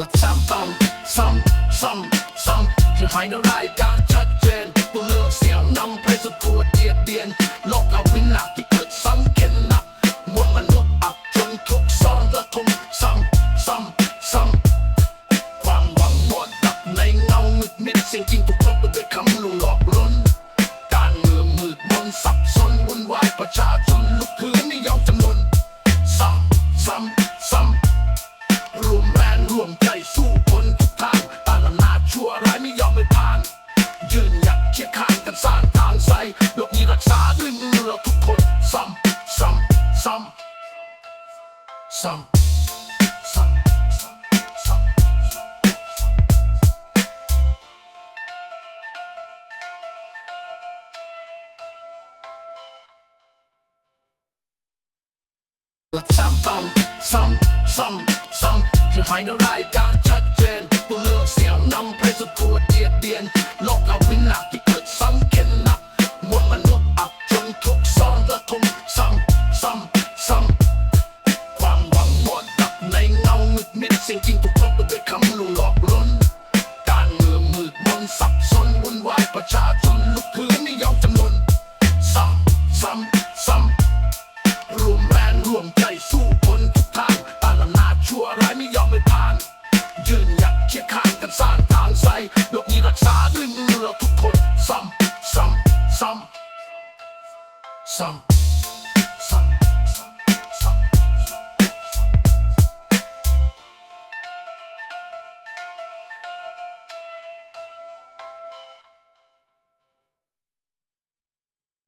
ลซ้ำซ้ำซ้ำซ้ำซ้ำคือให้ในรายการชัดเจนตัวเลือกเสียงนำเพลงสุดตัวเดียดเดียนโลกเราวินาศที่เกิดซ้ำเข็นหนักมวลมนุษย์อับจนทุกซ้อนระทมซ้ำซ้ำซ้ำความหวังหมดดับในเงามึกมิดสิ่งจริงถูกลบ Some, some, some, some. là sam sam sam sam sam คือหายนารายการชัดเจนตัวเลือกเสียงนำเพลสุดขวดเดียดเดียนโลกเราวินหนัก สิ่งจริงถูกลบไปด้วยคำลวงหลอกลวงการเมืองมืดมนสับสนวุ่นวายประชาชนลุกขึ้นไม่ยอมจำนนซ้ำซ้ำซ้ำรวมแรงรวมใจสู้คนทุกทางต้านอนาชั่วร้ายไม่ยอมไม่ผ่าน ยืนหยัดเชียงข้างกันสร้างทางใสโลกนี้รักษาด้วยมือเราทุกคนซ้ำซ้ำซ้ำซ้ำ